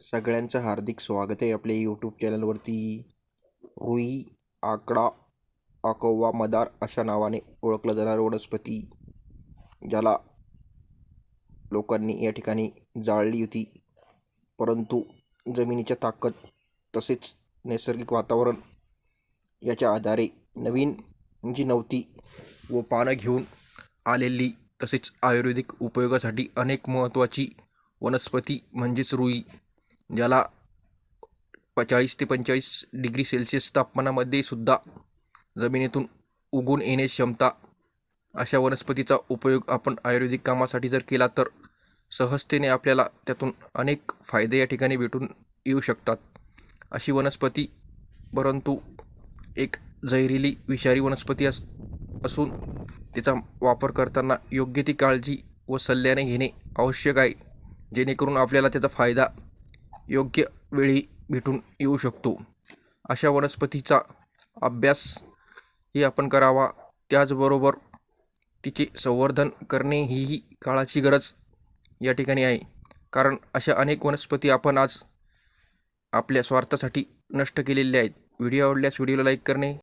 सगळ्यांचं हार्दिक स्वागत आहे आपल्या यूट्यूब चॅनलवरती रुई आकडा आकोवा मदार अशा नावाने ओळखलं जाणारं वनस्पती ज्याला लोकांनी या ठिकाणी जाळली होती. परंतु जमिनीच्या ताकद तसेच नैसर्गिक वातावरण याच्या आधारे नवीन जी नव्हती व पानं घेऊन आलेली तसेच आयुर्वेदिक उपयोगासाठी अनेक महत्त्वाची वनस्पती म्हणजेच रुई ज्याला पचाळीस चाळीस ते पंचेचाळीस डिग्री सेल्सिअस तापमानामध्ये सुद्धा जमिनीतून उगून येणे क्षमता अशा वनस्पतीचा उपयोग आपण आयुर्वेदिक कामासाठी जर केला तर सहजतेने आपल्याला त्यातून अनेक फायदे या ठिकाणी भेटून येऊ शकतात. अशी वनस्पती परंतु एक जहिरीली विषारी वनस्पती अस असून तिचा वापर करताना योग्य ती काळजी व सल्ल्याने घेणे आवश्यक आहे. जेणेकरून आपल्याला त्याचा फायदा योग्य वेळी भेटून येऊ शकतो. अशा वनस्पतीचा अभ्यास ही आपण करावा. त्याचबरोबर तिचे संवर्धन करणे हीही काळाची गरज या ठिकाणी आहे. कारण अशा अनेक वनस्पती आपण आज आपल्या स्वार्थासाठी नष्ट केलेल्या आहेत. व्हिडिओ आवडल्यास व्हिडिओला लाईक करणे